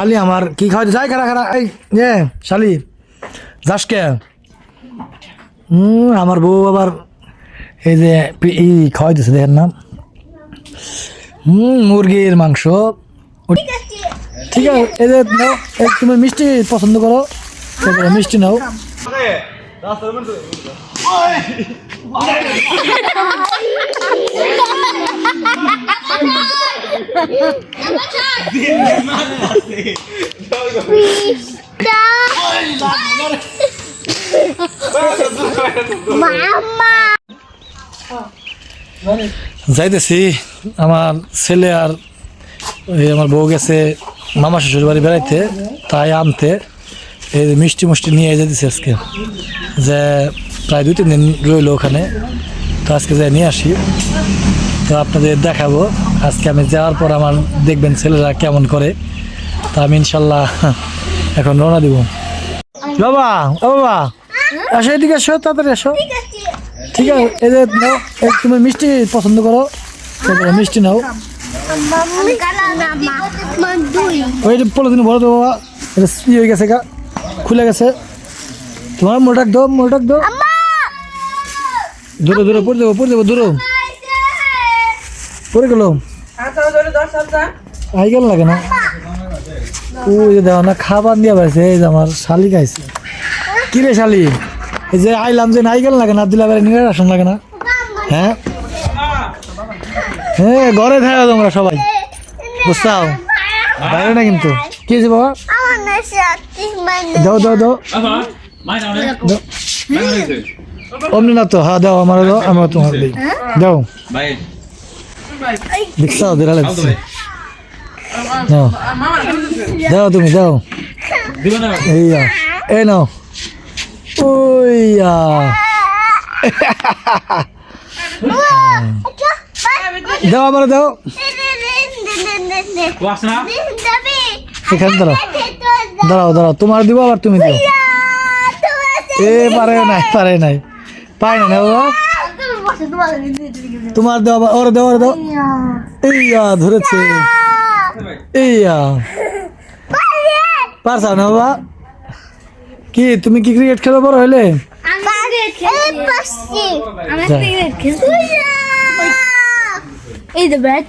শালি আমার কি খাওয়াইতে যাই খারা খারা এই যে শালি যাস কে হুম আমার বউ আবার এই যে ই ই খাওয়াইতেছে দেখেন না হুম মুরগির মাংস ঠিক আছে এই যে নাও তুমি মিষ্টি পছন্দ করো মিষ্টি নাও. যাইতেছি, আমার ছেলে আর ওই আমার বউ গেছে মামা শ্বশুর বাড়ি বেড়াইতে, তাই আনতে এই মিষ্টি মুষ্টি নিয়ে যেতেছি আজকে। যে প্রায় দুই তিন দিন রইল ওখানে, তো আজকে যাই নিয়ে আসি। তো আপনাদের দেখাবো। আজকে আমি যাওয়ার পর আমার দেখবেন ছেলেরা কেমন করে। তা আমি ইনশাল্লাহ এখন রওনা দিব। বাবা, ও বাবা, আসো এদিকে এসো তাড়াতাড়ি এসো ঠিক আছে, এই যে তুমি মিষ্টি পছন্দ করো। মিষ্টি নাও। ওই পলিথিন ভরে দেবো বাবা ই হয়ে গেছে গা, খুলে গেছে। তোমার মোটাক দাও মোটাক দো দূরে দূরে, পড়ে দেবো পড়ে দেবো দূরে। পড়ে গেল। আই গেল লাগে না। ওই যে দেখো না, খাবার দিয়ে পাইছে এই যে আমার শালি খাইছে। কি রে শালি? এই যে আইলাম যে নাই গেল লাগে না, দিলা বেড়ে নিয়ে আসন লাগে না। হ্যাঁ? হ্যাঁ ঘরে থাকো তোমরা সবাই। বুঝছাও? বাইরে না কিন্তু। কি হয়েছে বাবা. দাও দাও দাও? অমনি না তো হ্যাঁ দাও আমার দাও আমার তোমার দিই। দাও। দিরা Tahu লাগছে দাও তুমি দাও? এইয়া এই নাও ওইয়া দাও আমার দাও? এখানে দাঁড়াও দাঁড়াও দাঁড়াও তোমার দিব আবার তুমি দিও এ পারে নাই পারে নাই না না বাবা তোমার দেওয়া ওর ওরে দাও। ওরে এইয়া ধরেছে। এইয়া পারছাও না বাবা? কি তুমি কি ক্রিকেট খেলো বড় হইলে? ব্যাট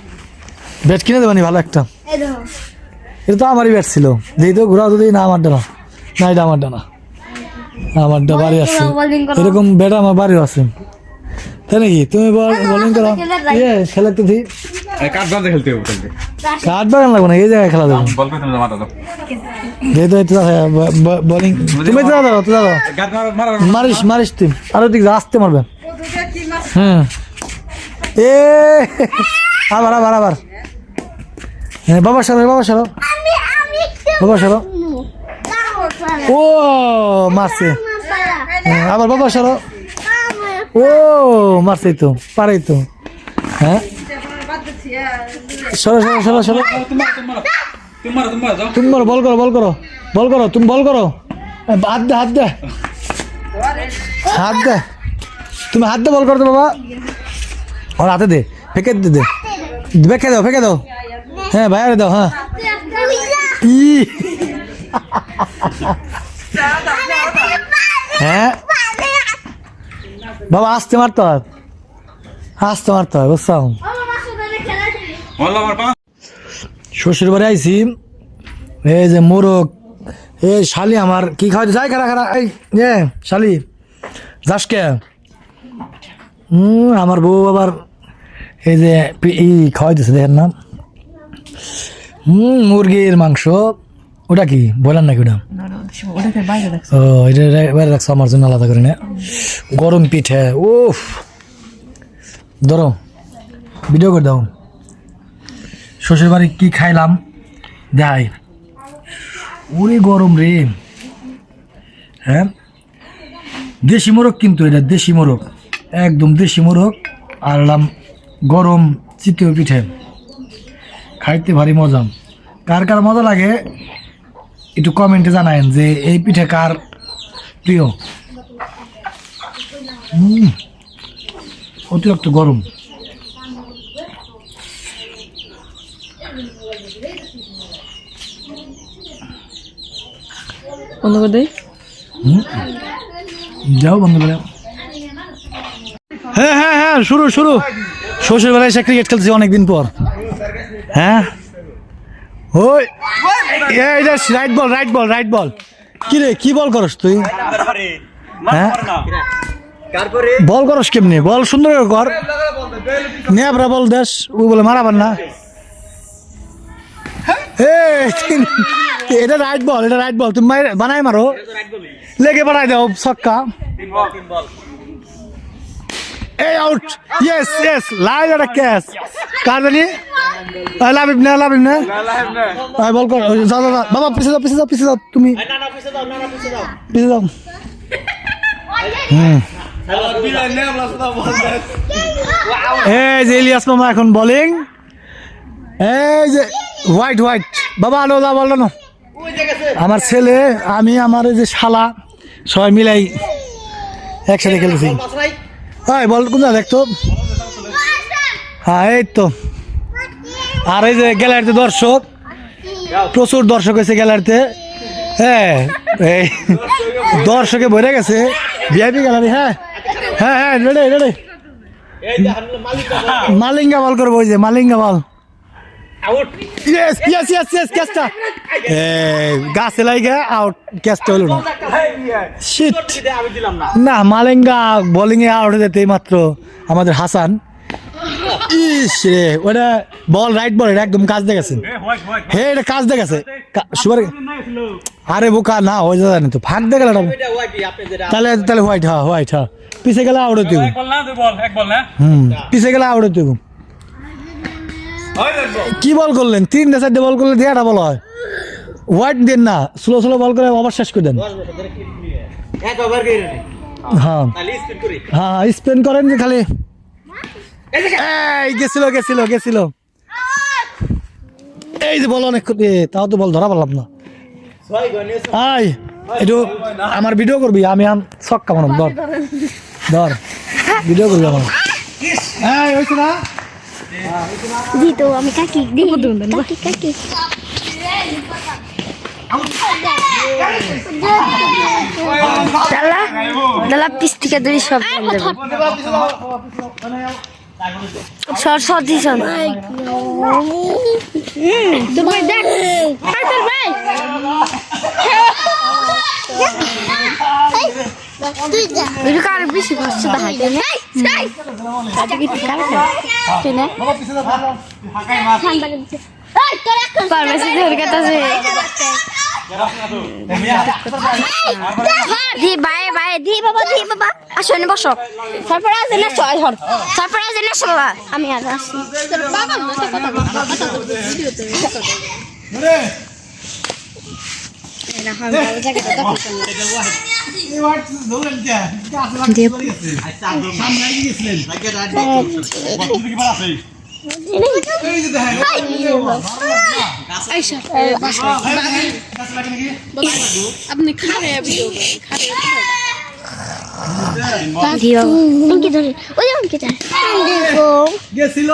ব্যাট কিনে দেবানি ভালো একটা। এটা তো আমারই ব্যাট ছিল। তো ঘোরা তো দিই না আমারটা না না এটা আমারটা না আমারটা বাড়ি আছে। এরকম ব্যাট আমার বাড়িও আছে। তাই নাকি? তুমি বোলিং করো। ইয়ে খেলা তো দি Eh, kabar deh healthy betul deh. কাঠ বাগান লাগবে না এই জায়গায় খেলা দেবো। যেহেতু এটা বোলিং। তুমি তো দাও তো দাও. মারিস মারিস তুই। আরও দিক আসতে মারবে। হুম। এ আবার আবার আবার। হ্যাঁ বাবা সরো বাবা সরো। বাবা সরো। ও মারছে। আবার বাবা সরো। ও মারছে তো পারে তো। হ্যাঁ? সরো সরো সরো সরো. তুমি বলো বল করো বল করো বল করো তুমি বল করো। হাত দে হাত দে। হাত দে। তুমি হাত দে বল করো তো বাবা। ওর হাতে দে ফেঁকে দে দে। ফেঁকে দাও ফেঁকে দাও। হ্যাঁ ভাইয়ারে দাও হ্যাঁ। ই হ্যাঁ? বাবা, আসতে মারতে হয়। আসতে মারতে হয়, বুঝছ. শ্বশুর বাড়ি আইছি। এই যে মোরগ, এই শালি আমার, কি খাওয়াইতে যাই খারা খারা, এই যে শালি, যাস কে? আমার বউ আবার এই যে ই খাওয়াইতেছে, দেখেন না। হুম মুরগির মাংস। ওটা কি? বলেন নাকি ওটা? ও এটা বাইরে রাখছো আমার জন্য আলাদা করে না। গরম পিঠে উফ। ধরো ভিডিও করে দাও। শ্বশুর বাড়ি কি খাইলাম? দেখাই। ওরে গরম রে। হ্যাঁ? দেশি মোরগ কিন্তু এটা দেশি মোরগ। একদম দেশি মোরগ আরলাম গরম চিতীয় পিঠে। খাইতে ভারী মজা। কার কার মজা লাগে? একটু কমেন্টে জানায়েন যে এই পিঠে কার প্রিয়? অতিরিক্ত গরম। বন্ধ করে দেই? যাও বন্ধ করে। হ্যাঁ হ্যাঁ হ্যাঁ শুরু শুরু। শ্বশুর বেলায় এসে ক্রিকেট খেলছি অনেকদিন পর। হ্যাঁ? ওই এইটা right ball right ball right ball. কি রে কি বল করস তুই? হ্যাঁ? বল করস কেমনি? বল সুন্দর করে নেবরা বল দেশ ও বলে মারাবার না। এই, এটা রাইট বল এটা রাইট বল। তুমি বানাই মারো। লেগে বানাই দাও ছক্কা। এই আউট। ইয়েস ইয়েস লাইভ একটা ক্যাচ। কার জানি? আই লাভ ইট না লাভ ইট না আই বল কর যা যা যা। বাবা পিছে যাও পিছে যাও পিছে যাও তুমি। পিছে যাও হুম এই যে ইলিয়াস মামা এখন বোলিং এই যে হোয়াইট হোয়াইট বাবা আলো দা বলো না আমার ছেলে আমি আমার এই যে শালা সবাই মিলাই একসাথে খেলেছি হ্যাঁ বল কোন দেখতো হ্যাঁ এই তো। আর এই যে গ্যালারিতে দর্শক প্রচুর দর্শক হয়েছে গ্যালারিতে। হ্যাঁ এই দর্শকে ভরে গেছে। ভিআইপি গ্যালারি হ্যাঁ। হ্যাঁ হ্যাঁ রেডি রেডি। মালিঙ্গা বল করব ওই যে মালিঙ্গা বল। গাছে লাগে আউট ক্যাচটা হলো না। না। মালেঙ্গা বোলিং এ আউট হয়ে যেতে মাত্র আমাদের হাসান। ইস রে ওটা বল রাইট বল এটা একদম কাজ দেখেছেন হে এটা কাজ দেখেছে সুপার আরে বোকা না হয়ে যাবে না তো। ফাঁক দেখে তাহলে তাহলে হোয়াইট হ্যাঁ হোয়াইট হ্যাঁ। পিছে গেলে আউট হতে এক বল না দুই বল এক বল না হুম পিছে গেলে আউট হতে কি বল করলেন? তিনটে চারটে বল করলে দেয়াটা বল হয়। হোয়াইট দেন না স্লো স্লো বল করে আবার শেষ করে দেন। হ্যাঁ। হ্যাঁ স্পেন করেন যে খালি। এই গেছিল গেছিল গেছিল এই যে বল অনেক তাও তো বল ধরা পারলাম না আই একটু আমার ভিডিও করবি আমি আম ছক্কা মারম ধর ধর ভিডিও করবি আমার এই হয়েছে না দি তো আমি কাকি কাকি কাকি দালা দালা পিস থেকে ধরে সব বন্ধ সর সর। দিছ তুমি দেখ কার বেশি কষ্ট দেখাই কেন কাজে কি কার কেন এই তোর এখন পারমেসি ধরে কাছে। দি বাই বাই দি বাবা দি বাবা। আসো নে বসো। তারপর আজ না চল হর তারপর আজ না চলা আমি আজ আসি। কথা আপনি খারে গেছিল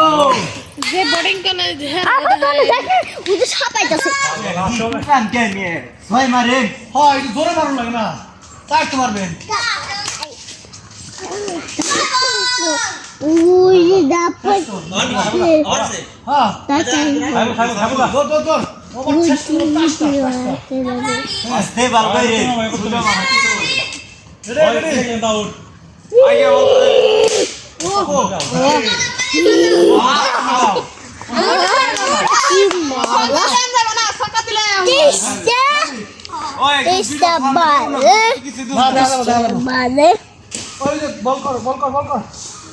যে বোর্ডিং কেন আপা তো দেখে ওই যে সাপাইতাছে হয় একটু জোরে মারুন লাগে না তাই তো মারবেন ওই যে দাপাই হ্যাঁ তাই দৌড় দৌড় দৌড় ওভার ওই শেষ করো।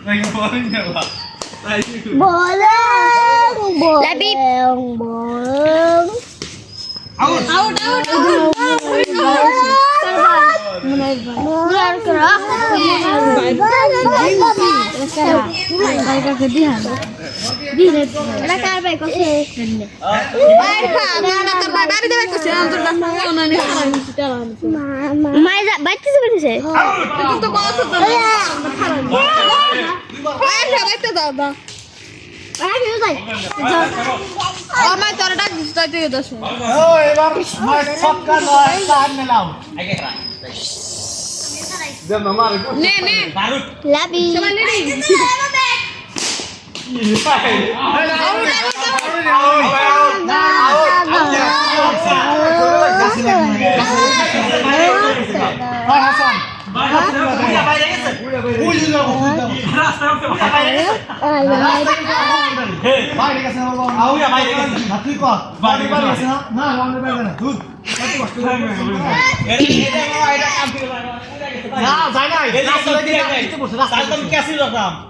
Nagboring na ba? Bolong! Bolong! Labit! Bolong! Out! Out! Out! Out! Out! Out! Out! Out! Labib, dia mana dalam? Labib, tak. ও এটা তো হোয়াইট Tim. আমি আনতেছি আচ্ছা দাও কি কিছু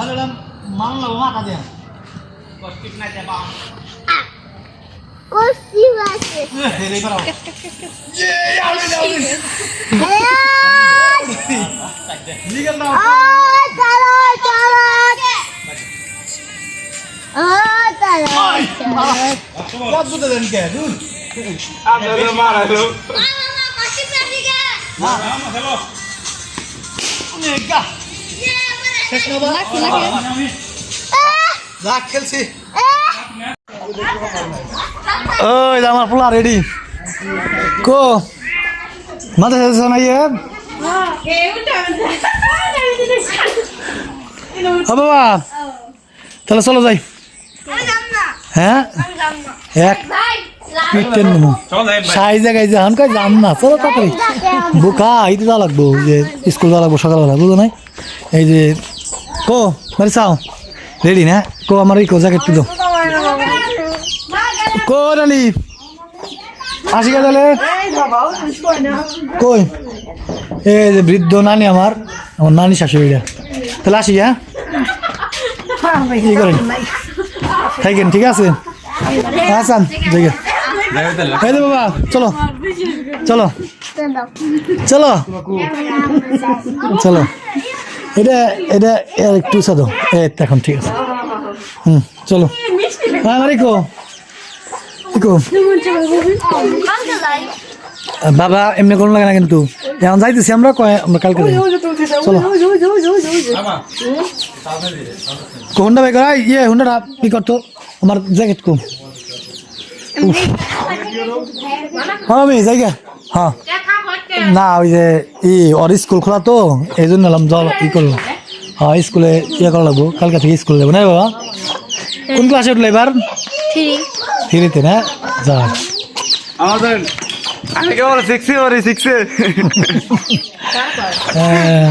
পালা চলে গেল সমস্যা খেলে দিতে যাব bolong bolong Labib. bolong out out out এটা কার বাইক আছে মায়ের বাইতে বেরিয়েছে দেন না মার লাভি আমরাও দিমু রাস্তা তো বাঁধে না মার মার রে রাস্তার মধ্যে ওই আমার পোলা রেডি কো। মাথা শেষ না ইয়ে বাবা। তাহলে চলো যাই। হ্যাঁ? এক। পিটেন সাই জায়গায় যে হান কয় যাম না। চলো তাড়াতাড়ি। বোকা আইতে যা লাগবো। যে স্কুল যা লাগবো সকালবেলা বুঝো নাই? এই যে কো মারি চাও? রেডি না? কো, আমার এই কো জ্যাকেট তো কো, রানি। আসি গে তাহলে? কই? এই যে বৃদ্ধ নানি আমার আমার নানি শাশুড়িরা তাহলে আসি হ্যাঁ? কি করেন? থাকেন ঠিক আছে? আসান দেখে। এই বাবা, চলো। চলো। চলো। চলো। এটা এটা একটু সাদো এখন ঠিক আছে। হুম, চলো। হ্যাঁ মারিকো বাবা, এমনি কোনো লাগে না কিন্তু? এখন যাইতেছি আমরা আমরা কালকে চলো। হুন্ডা ভাই করাই ইয়ে হুন্ডাটা কি করতো? আমার জ্যাকেট কম হ্যাঁ আমি, জায়গা। হ্যাঁ। না ওই যে ই ওর স্কুল খোলা তো এই জন্য এলাম জল ই করলাম। হ্যাঁ স্কুলে ইয়ে করা লাগবো কালকে থেকে স্কুলে যাব না বাবা? কোন ক্লাসে উঠল এবার? থ্রিতে না? যা। আমাদের সিক্সে সিক্সে হ্যাঁ।